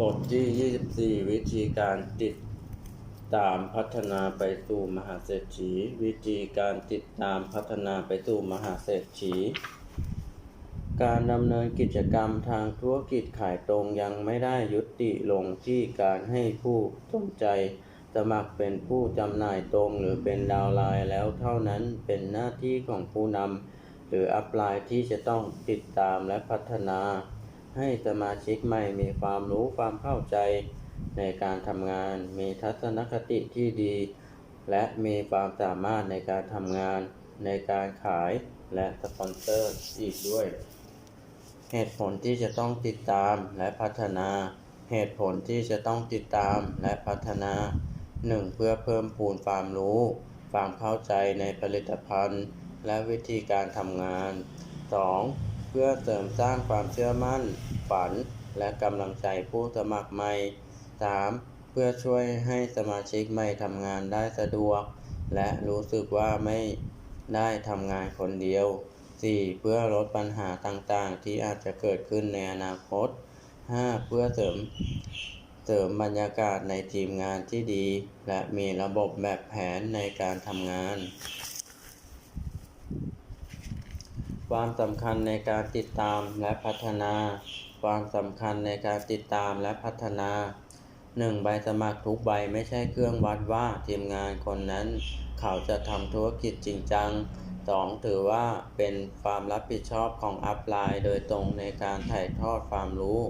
บทที่ 24 วิธีการติดตามพัฒนาไปสู่มหาเศรษฐี วิธีการติดตามพัฒนาไปสู่มหาเศรษฐี การดำเนินกิจกรรมทางธุรกิจขายตรงยังไม่ได้ยุติลงที่การให้ผู้สนใจสมัครเป็นผู้จำหน่ายตรงหรือเป็นดาวไลน์แล้วเท่านั้นเป็นหน้าที่ของผู้นำหรืออัพไลน์ที่จะต้องติดตามและพัฒนา ให้สมาชิกใหม่มีความรู้ความเข้าใจในการทำงาน มีทัศนคติที่ดี และมีความสามารถในการทำงาน ในการขายและสปอนเซอร์อีกด้วย เหตุผลที่จะต้องติดตามและพัฒนา เหตุผลที่จะต้องติดตามและพัฒนา 1. เพื่อเพิ่มพูนความรู้ ความเข้าใจในผลิตภัณฑ์ และวิธีการทำงาน 2. เพื่อเสริมสร้างความเชื่อมั่น ฝัน และกำลังใจผู้สมัครใหม่ 3. เพื่อช่วยให้สมาชิกใหม่ทำงานได้สะดวก และรู้สึกว่าไม่ได้ทำงานคนเดียว 4. เพื่อลดปัญหาต่างๆ ที่อาจจะเกิดขึ้นในอนาคต 5. เพื่อเสริมเสริมบรรยากาศในทีมงานที่ดี และมีระบบแบบแผนในการทำงาน ความสำคัญในการติดตามและพัฒนา ความสำคัญในการติดตามและพัฒนา 1. ใบสมัครทุกใบไม่ใช่เครื่องวัดว่าทีมงานคนนั้น เขาจะทำธุรกิจจริงจัง 2. ถือว่าเป็นความรับผิดชอบของอัพไลน์โดยตรงในการถ่ายทอดความรู้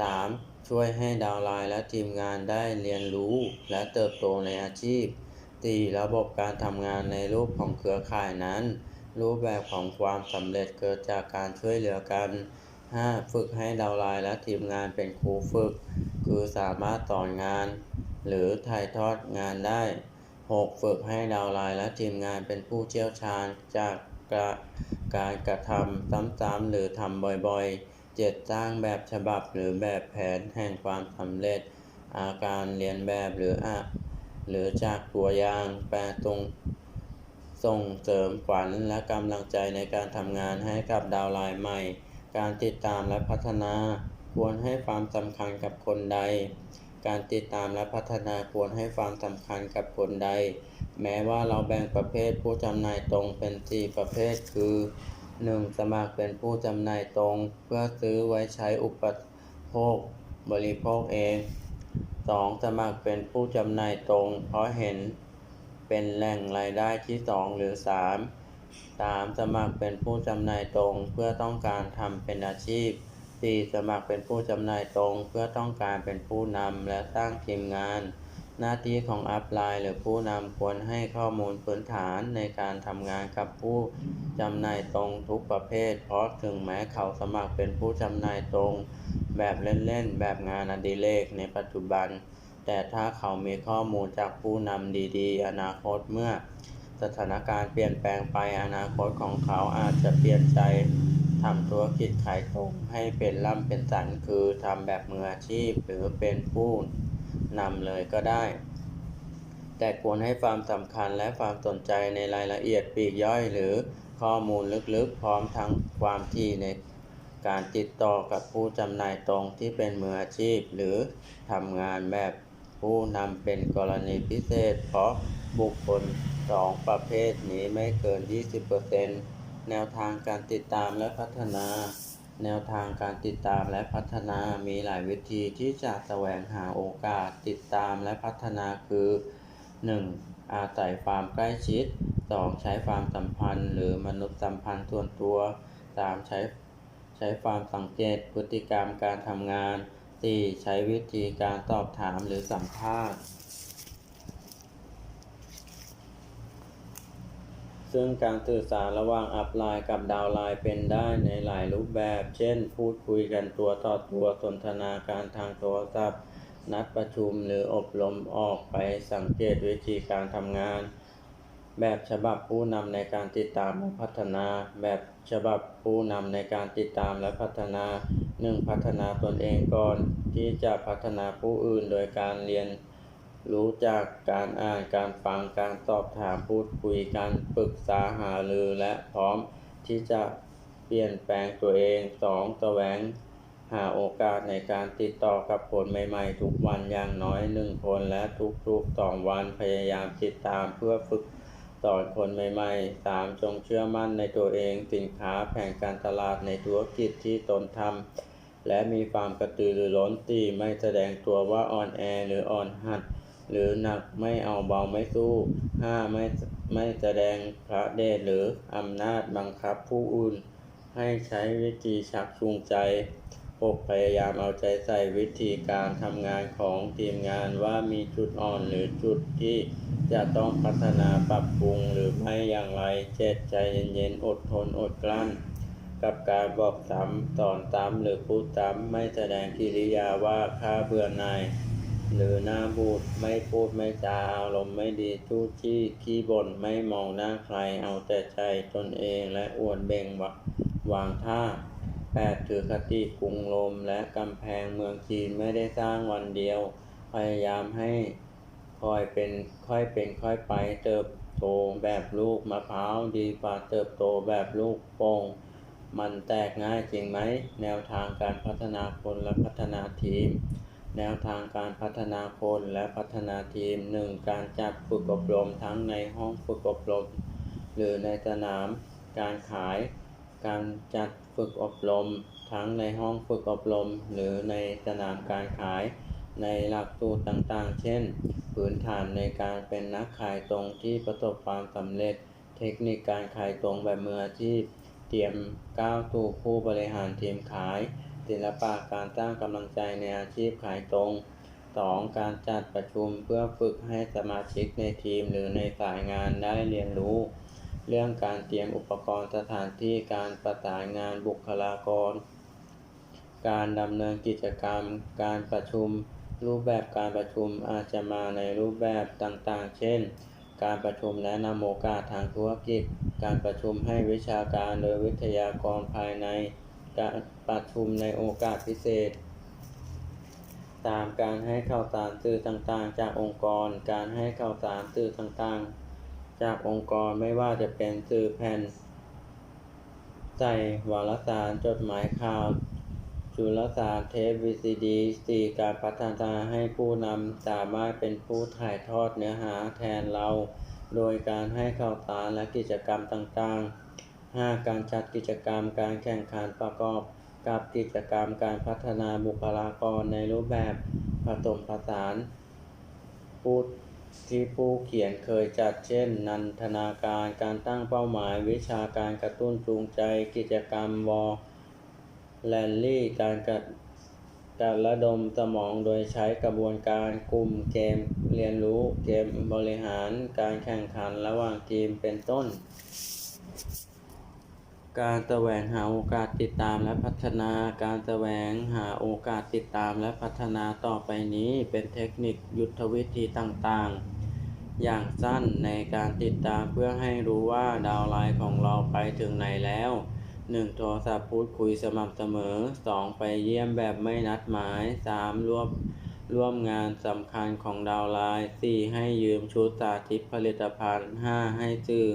3. ช่วยให้ดาวไลน์และทีมงานได้เรียนรู้และเติบโตในอาชีพ 4. ระบบการทำงานในรูปของเครือข่ายนั้น รูปแบบของความสำเร็จเกิดจากการช่วยเหลือกัน 5. ฝึกให้ดาวไลน์และทีมงานเป็นครูฝึก คือสามารถสอนงาน หรือถ่ายทอดงานได้ 6. ฝึกให้ดาวไลน์และทีมงานเป็นผู้เชี่ยวชาญจากการกระทำซ้ำๆหรือทำบ่อยๆ 7. สร้างแบบฉบับหรือแบบแผนแห่งความสำเร็จ อาการเรียนแบบหรืออะหรือจากตัวอย่าง 8. ตรง ส่งเสริมฝันและกำลังใจในการทำงานให้กับดาวไลน์ใหม่ การติดตามและพัฒนาควรให้ความสำคัญกับคนใด การติดตามและพัฒนาควรให้ความสำคัญกับคนใด แม้ว่าเราแบ่งประเภทผู้จำหน่ายตรงเป็น 4 ประเภท คือ 1. สมัครเป็นผู้จำหน่ายตรง เพื่อซื้อไว้ใช้อุปโภคบริโภคเอง 2. สมัครเป็นผู้จำหน่ายตรง เพราะเห็น เป็นแหล่งรายได้ที่ 2 หรือ 3 3. สมัครเป็นผู้จำหน่ายตรงเพื่อต้องการทำเป็นอาชีพ 4. สมัครเป็นผู้จำหน่ายตรงเพื่อต้องการเป็นผู้นำและสร้างทีมงาน หน้าที่ของอัพไลน์หรือผู้นำควรให้ข้อมูลพื้นฐานในการทำงานกับผู้จำหน่ายตรงทุกประเภท เพราะถึงแม้เขาสมัครเป็นผู้จำหน่ายตรง แบบเล่นๆ แบบงานอดิเรกในปัจจุบัน แต่ถ้าเขามีข้อมูลจากผู้นำดีๆ อนาคตเมื่อสถานการณ์เปลี่ยนแปลงไปอนาคตของเขาอาจจะเปลี่ยนใจทำธุรกิจขายตรงให้เป็นร่ำเป็นสันคือทำแบบมืออาชีพหรือเป็นผู้นำเลยก็ได้ แต่ควรให้ความสำคัญและความสนใจในรายละเอียดปีกย่อยหรือข้อมูลลึกๆ พร้อมทั้งความที่ในการติดต่อกับผู้จำหน่ายตรงที่เป็นมืออาชีพ หรือทำงานแบบ ผู้นำเป็นกรณีพิเศษ เพราะบุคคลสองประเภทนี้ไม่เกิน 20%แนวทางการติดตามและพัฒนา แนวทางการติดตามและพัฒนามีหลายวิธีที่จะแสวงหาโอกาสติดตามและพัฒนาคือ 1. อาศัยความใกล้ชิด 2. ใช้ความสัมพันธ์หรือมนุษยสัมพันธ์ส่วนตัว 3. ใช้ใช้ความสังเกตพฤติกรรมการทำงาน 4. ใช้วิธีการสอบถามหรือสัมภาษณ์ ซึ่งการสื่อสารระหว่างอัพไลน์กับดาวไลน์เป็นได้ในหลายรูปแบบ เช่น พูดคุยกันตัวต่อตัวสนทนาการทางโทรศัพท์ นัดประชุมหรืออบรมออกไปสังเกตวิธีการทำงาน แบบฉบับผู้นำในการติดตามและพัฒนา แบบฉบับผู้นำในการติดตามและพัฒนา 1. พัฒนาตนเองก่อนที่จะพัฒนาผู้อื่นโดยการเรียนรู้จากการอ่านการฟังการสอบถามพูดคุยการปรึกษาหารือและพร้อมที่จะเปลี่ยนแปลงตัวเอง 2. แสวงหาโอกาสในการติดต่อกับคนใหม่ๆ ทุกวันอย่างน้อยหนึ่งคนและทุกๆสองวันพยายามติดตามเพื่อฝึก สอนคนใหม่ๆ 3. จงเชื่อมั่นในตัวเอง สินค้าแผนการตลาดในธุรกิจที่ตนทำและมีความกระตือรือร้นตีไม่แสดงตัวว่าอ่อนแอหรืออ่อนหัด หรือหนักไม่เอาเบาไม่สู้ 5. ไม่ไม่แสดงพระเดชหรืออำนาจบังคับผู้อื่น ให้ใช้วิธีชักจูงใจ 6. พยายามเอาใจใส่วิธีการทำงานของทีมงานว่ามีจุดอ่อนหรือจุดที่จะต้องพัฒนาปรับปรุงหรือไม่อย่างไร 7. ใจเย็นๆ อดทนอดกลั้น กับการบอกซ้ำสอนซ้ำหรือพูดซ้ำไม่แสดงกิริยาว่าข้าเบื่อหน่ายหรือหน้าบูดไม่พูดไม่จาอารมณ์ไม่ดีทู้จี้ขี้บ่นไม่มองหน้าใครเอาแต่ใจตนเองและอวดเบ่งวางท่า 8. ถือคติกรุงโรมและกำแพงเมืองจีนไม่ได้สร้างวันเดียว พยายามให้คอยเป็นค่อยเป็นค่อยไปเติบโตแบบลูกมะพร้าวดีกว่าเติบโตแบบลูกโป่งมันแตกง่ายจริงไหม แนวทางการพัฒนาคนและพัฒนาทีม แนวทางการพัฒนาคนและพัฒนาทีม 1. การจัดฝึกอบรมทั้งในห้องฝึกอบรม หรือในสนาม การขาย การจัด ฝึกอบรม ทั้งในห้องฝึกอบรม หรือในสนามการขาย ในหลักสูตรต่างๆ เช่น พื้นฐานในการเป็นนักขายตรงที่ประสบความสำเร็จ เทคนิคการขายตรงแบบมืออาชีพ เตรียมก้าวสู่ผู้บริหารทีมขาย ศิลปะการสร้างกำลังใจในอาชีพขายตรง 2. การจัดประชุมเพื่อฝึกให้สมาชิกในทีมหรือในสายงานได้เรียนรู้ เรื่องการเตรียมอุปกรณ์สถานที่การประสานงานบุคลากร การดำเนินกิจกรรม การประชุม รูปแบบการประชุมอาจจะมาในรูปแบบต่างๆ เช่น การประชุมแนะนำโอกาสทางธุรกิจ การประชุมให้วิชาการโดยวิทยากรภายใน การประชุมในโอกาสพิเศษ 3. การให้ข่าวสารสื่อต่างๆ จากองค์กร การให้ข่าวสารสื่อต่างๆ จากองค์กรไม่ว่าจะเป็นสื่อแผ่นใส่วารสารจดหมายข่าว จุลสารเทปวีซีดี 4. การพัฒนาให้ผู้นำสามารถเป็นผู้ถ่ายทอดเนื้อหาแทนเรา โดยการให้ข่าวสารและกิจกรรมต่างๆ 5. การจัดกิจกรรมการแข่งขันประกอบกับกิจกรรมการพัฒนาบุคลากรในรูปแบบผสมผสานผู้ ที่ผู้เขียนเคยจัดเช่น นันทนาการการตั้งเป้าหมาย วิชาการกระตุ้นจูงใจ กิจกรรมวอลแลนลี่การกระการระดมสมองโดยใช้กระบวนการกลุ่มเกมเรียนรู้เกมบริหาร การแข่งขันระหว่างทีมเป็นต้น การแสวงหาโอกาสติดตามและพัฒนา การแสวงหาโอกาสติดตามและพัฒนาต่อไปนี้เป็นเทคนิคยุทธวิธีต่างๆ อย่างสั้นในการติดตามเพื่อให้รู้ว่าดาวไลน์ของเราไปถึงไหนแล้ว 1. โทรศัพท์พูดคุยสม่ำเสมอ 2. ไปเยี่ยมแบบไม่นัดหมาย 3. ร่วมร่วมงานสำคัญของดาวไลน์ 4. ให้ยืมชุดสาธิตผลิตภัณฑ์ 5. ให้ซื้อ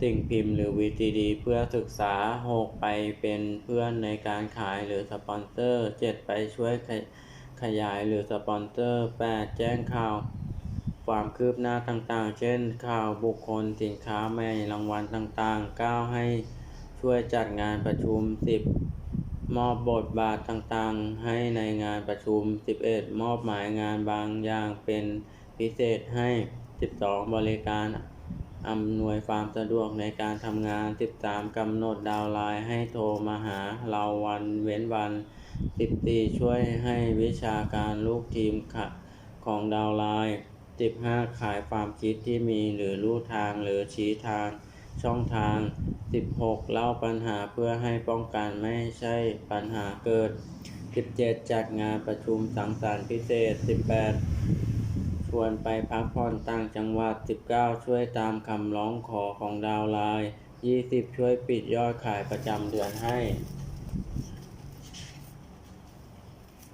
สิ่งพิมพ์หรือ VCD เพื่อศึกษา 6. ไปเป็นเพื่อนในการขายหรือสปอนเซอร์ 7. ไปช่วยขยขยายหรือสปอนเซอร์ 8. แจ้งข่าวความคืบหน้าต่างๆ เช่น ข่าวบุคคลสินค้าใหม่รางวัลต่างๆ 9. ให้ช่วยจัดงานประชุม 10. มอบบทบาทต่างๆ ให้ในงานประชุม 11. มอบหมายงานบางอย่างเป็นพิเศษให้ 12. บริการ อำนวยความสะดวกในการทำงาน 13. กำหนดดาวไลน์ให้โทรมาหาเราวันเว้นวัน 14. ช่วยให้วิชาการลูกทีมของดาวไลน์ 15. ขายความคิดที่มีหรือรู้ทางหรือชี้ทางช่องทาง 16. เล่าปัญหาเพื่อให้ป้องกันไม่ใช่ปัญหาเกิด 17. จัดงานประชุมสังสรรค์พิเศษ 18. ชวนไปพักผ่อนต่างจังหวัด 19. ช่วยตามคำร้องขอของดาวไลน์ 20. ช่วยปิดยอดขายประจำเดือนให้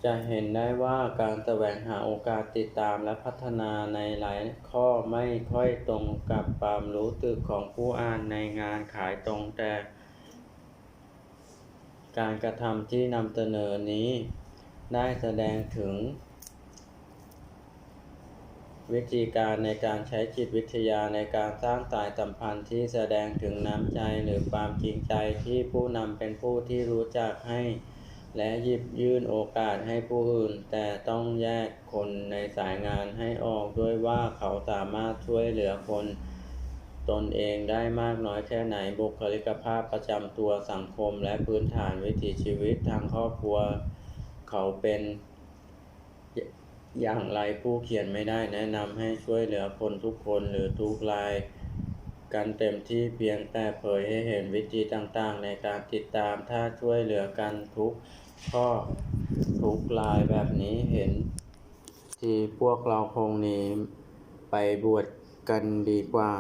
จะเห็นได้ว่าการแสวงหาโอกาสติดตามและพัฒนาในหลายข้อไม่ค่อยตรงกับความรู้สึกของผู้อ่านในงานขายตรงแต่ การกระทำที่นำเสนอนี้ได้แสดงถึง วิธีการในการใช้จิตวิทยาในการสร้างสายสัมพันธ์ที่แสดงถึงน้ำใจหรือความจริงใจที่ผู้นำเป็นผู้ที่รู้จักให้ และหยิบยื่นโอกาสให้ผู้อื่น แต่ต้องแยกคนในสายงานให้ออกด้วยว่าเขาสามารถช่วยเหลือคน ตนเองได้มากน้อยแค่ไหนบุคลิกภาพประจำตัวสังคม และพื้นฐานวิถีชีวิตทางครอบครัว เขาเป็น อย่างไรผู้เขียนไม่ได้แนะนำให้ช่วยเหลือคนทุกคนหรือทุกราย กันเต็มที่เพียงแต่เผยให้เห็นวิธีต่างๆ ในการติดตามถ้าช่วยเหลือกันทุกข้อทุกรายแบบนี้เห็น ที่พวกเราคงหนีไปบวชกันดีกว่า